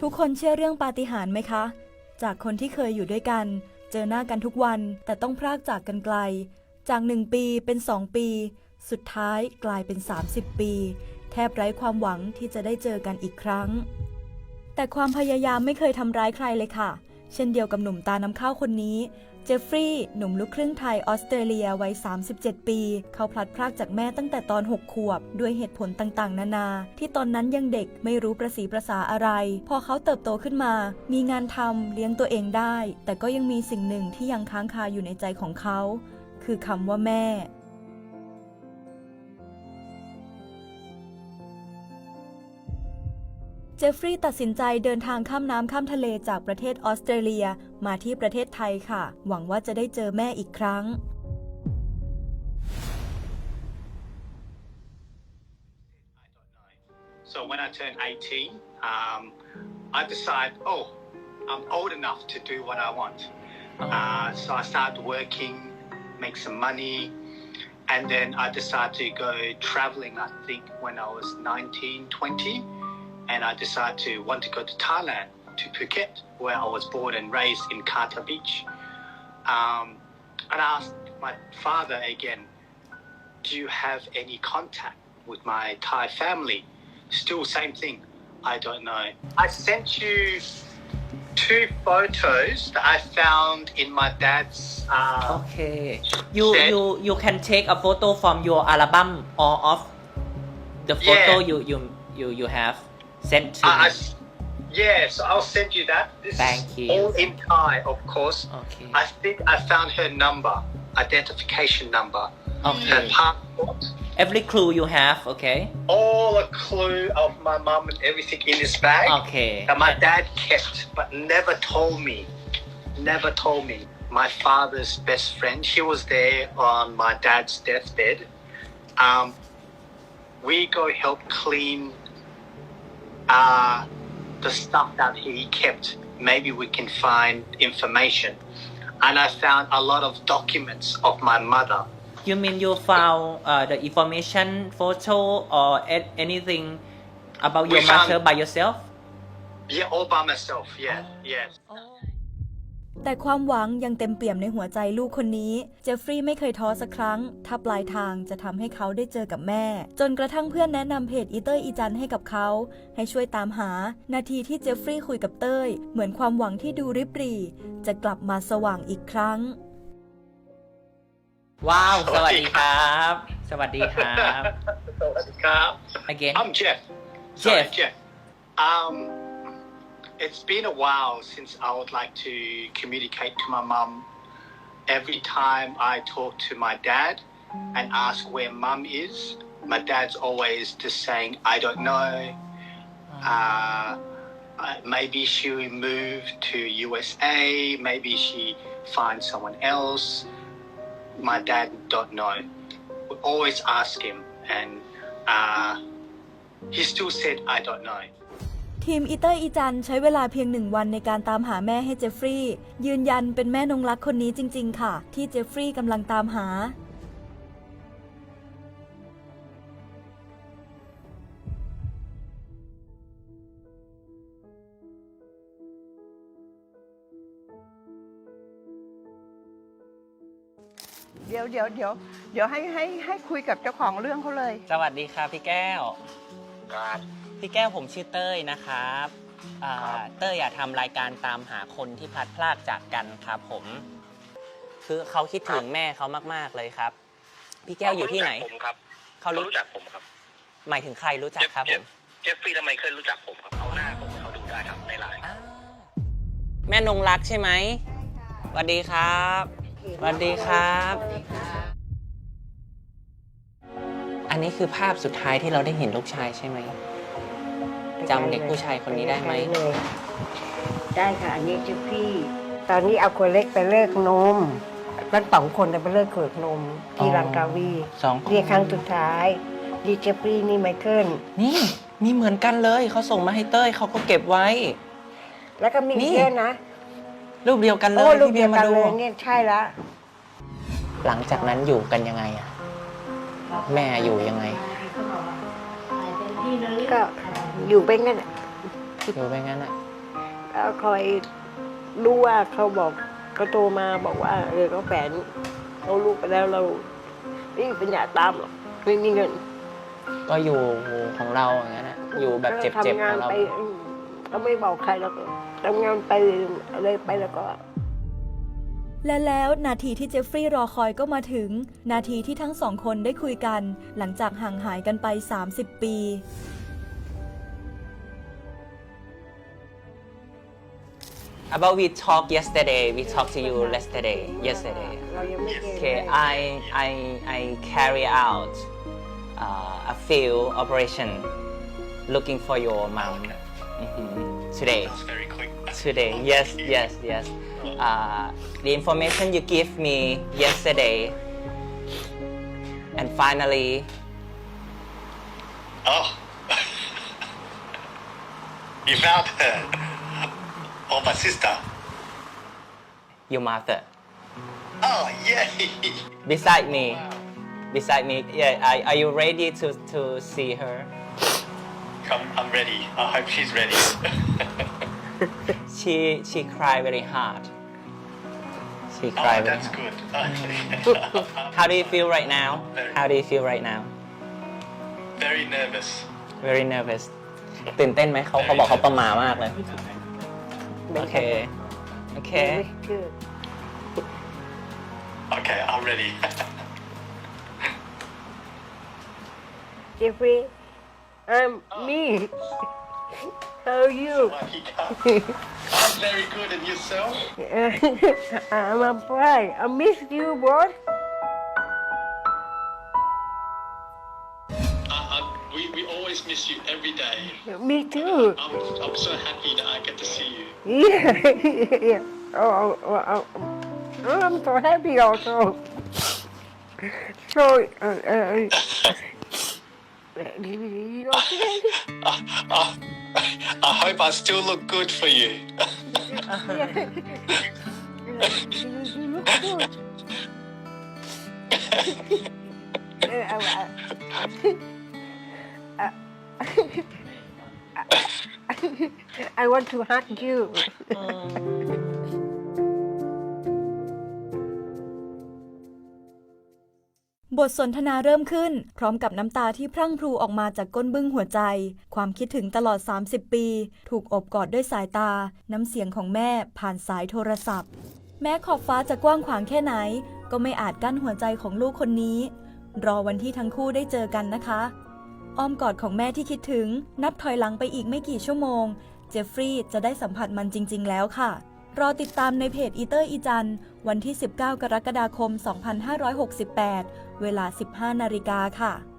ทุกคนเชื่อเรื่องปาฏิหาริย์ไหมคะ จากคนที่เคยอยู่ด้วยกัน เจอหน้ากันทุกวันแต่ต้องพรากจากกันไกล จากหนึ่งปีเป็นสองปี สุดท้ายกลายเป็น 30 ปี แทบไร้ความหวังที่จะได้เจอกันอีกครั้ง แต่ความพยายามไม่เคยทำร้ายใครเลยค่ะ เช่นเดียวกับหนุ่มตาน้ำข้าวคนนี้ เจฟฟรีย์หนุ่มลูกครึ่งไทยออสเตรเลียวัย 37 ปี เขาพลัดพรากจากแม่ตั้งแต่ตอน 6 ขวบ ด้วยเหตุผลต่างๆ นานา ที่ตอนนั้นยังเด็กไม่รู้ประสีประสาอะไร พอเขาเติบโตขึ้นมา มีงานทำเลี้ยงตัวเองได้ แต่ก็ยังมีสิ่งหนึ่งที่ยังค้างคาอยู่ในใจของเขา คือคำว่าแม่ จฟฟรีย์ตัดสินใจเดินทางข้ามน้ำข้ามทะเลจากประเทศออสเตรเลียมาที่ประเทศไทยค่ะ หวังว่าจะได้เจอแม่อีกครั้ง So when I turned 18, um, I decided, oh, I'm old enough to do what I want. Uh, so I started working, make some money, and then I decided to go traveling, I think, when I was 19, 20. And I decided to want to go to Thailand, to Phuket, where I was born and raised in Kata Beach. Um, and I asked my father again, do you have any contact with my Thai family? Still same thing. I don't know. I sent you two photos that I found in my dad's. Uh, Okay. You you you can take a photo from your album or of the photo Yeah. you you you you have sent to I, I me. s- yeah, so I'll send you that. This Thank is you. all in Thai, of course. Okay. I think I found her number, identification number, her passport, Every clue you have. Okay. all a clue of my mum and everything in this bag. Okay. that my dad kept but never told me never told me my father's best friend she was there on my dad's deathbed um, we go help clean uh, the stuff that he kept. Maybe we can find information. And i found a lot of documents of my mother. You mean you found uh, the information photo or anything about We your found- mother by yourself? yeah all by myself yeah yes แต่ความหวังยังเต็มเปี่ยมในหัวใจลูกคนนี้ เจฟฟรีย์ไม่เคยท้อสักครั้ง ถ้าปลายทางจะทำให้เขาได้เจอกับแม่ จนกระทั่งเพื่อนแนะนำเพจอีเตอร์อีจันให้กับเขา ให้ช่วยตามหา นาทีที่เจฟฟรีย์คุยกับเต้ย เหมือนความหวังที่ดูริบหรี่จะกลับมาสว่างอีกครั้ง ว้าวสสวัวัสสดีดีคครัรับ สวัสดีครับ Again I'm Jeff. Sorry, Jeff. Jeff. Um, it's been a while since I would like to communicate to my mum. Every time I talk to my dad and ask where mum is, my dad's always just saying, I don't know. Uh, uh, maybe she will move to USA. Maybe she finds someone else. My dad don't know. We always ask him, and uh, he still said, I don't know. ทีมอีเตอร์อีจันใช้เวลาเพียงหนึ่งวันในการตามหาแม่ให้เจฟฟรีย์ยืนยันเป็นแม่นงรักคนนี้จริง ๆ ค่ะ ที่เจฟฟรีย์กำลังตามหา เดี๋ยวเดี๋ยวเดี๋ยวเดี๋ยวให้ให้ให้คุยกับเจ้าของเรื่องเขาเลย สวัสดีครับพี่แก้ว พี่แก้วผมชื่อเต้ยนะครับอ่าเต้ยอยากทำรายการตามหาคนที่พลัดพรากจากกันครับผม คือเขาคิดถึงแม่เขามากๆเลยครับ พี่แก้วอยู่ที่ไหนผมครับเขาเขารู้รู้จักผมครับหมายถึงใครรู้จักครับผมเจฟฟรีย์ทำไมเคยรู้จักผมครับเอาหน้าผมให้เขาดูได้ครับในไลน์อ้าวแม่นงรักใช่ไหมสวัสดีครับ สวัสดีครับ อันนี้คือภาพสุดท้ายที่เราได้เห็นลูกชายใช่ไหมจำเด็กผู้ชายคนนี้ได้ไหมเลยได้ค่ะ อันนี้ชื่อพี่ ตอนนี้เอาคนเล็กไปเลิกนมทั้งสองคนน่ะไปเลิกเขิกนม ที่อ๋อรังกาวีสองคนนี่ครั้งสุดท้ายดีเจฟรี่นี่ไมเคิลนี่มีเหมือนกันเลยเขาส่งมาให้เต้ยเขาก็เก็บไว้ แล้วก็มีนี่อีกเยอะนะรูปเดียวกันเลโอ้ยลูกที่เดีเบียยวร์มากันดู เลยเนี่ยใช่ละ หลังจากนั้นอยู่กันยังไงอะ แม่อยู่ยังไง ก็อยู่เป็นกันน่ะอยู่ไปงั้นอะแล้วคอยรู้ว่าเขาบอกเขาโทรมาบอกว่า เออเขาแฝนเขาลูกไปแล้วเราไม่มีปัญญาตามหรอกไม่มีเงินก็อยู่ของเราอย่างนั้นนะอยู่แบบเจ็บๆทำขงาอนงเรา ไปอืมก็ไม่บอกใครแล้วก็ทำงานไปอะไรไปแล้วก็ และแล้วนาทีที่เจฟฟรีย์รอคอยก็มาถึง นาทีที่ทั้งสองคนได้คุยกัน หลังจากห่างหายกันไป 30 ปี about we talked yesterday we talked to you yesterday yesterday เรายังไม่เจอ okay I I I carry out uh, a field operation looking for your mom Mhm. today That's very quick. today yes yes yes uh, the information you gave me yesterday and finally Oh. you found her. Oh, my sister. your mother Oh, yay. beside me beside me yeah are, are you ready to to see her Come, I'm ready. I hope she's ready. she she cried very hard she oh, cried very that's hard good. how do you feel right now how do you feel right now very nervous. very nervous ตื่นเต้นไหมเขาเขาบอกเขาประหม่ามากเลย โอเค โอเค คือ Okay, I'm ready. เจฟฟรีย์ I'm me how are you I'm very good at yourself. I'm a fine I miss you I, we, we always miss you every day. me too I'm, I'm so happy that I get to see you. yeah yeah oh, oh, oh, oh I'm so happy also so uh, uh? I, I, I hope I still look good for you. You, you look good. Uh, I want to hug you. บทสนทนาเริ่มขึ้น พร้อมกับน้ำตาที่พรั่งพรูออกมาจากก้นบึ้งหัวใจ ความคิดถึงตลอด 30 ปี ถูกอบกอดด้วยสายตา น้ำเสียงของแม่ผ่านสายโทรศัพท์ แม้ขอบฟ้าจะกว้างขวางแค่ไหน ก็ไม่อาจกั้นหัวใจของลูกคนนี้ รอวันที่ทั้งคู่ได้เจอกันนะคะอ้อมกอดของแม่ที่คิดถึง นับถอยหลังไปอีกไม่กี่ชั่วโมง เจฟฟรีย์จะได้สัมผัสมันจริง ๆ แล้วค่ะ รอติดตามในเพจอีเตอร์อีจันวันที่ 19 กรกฎาคม 2568 เวลา 15 นาฬิกาค่ะ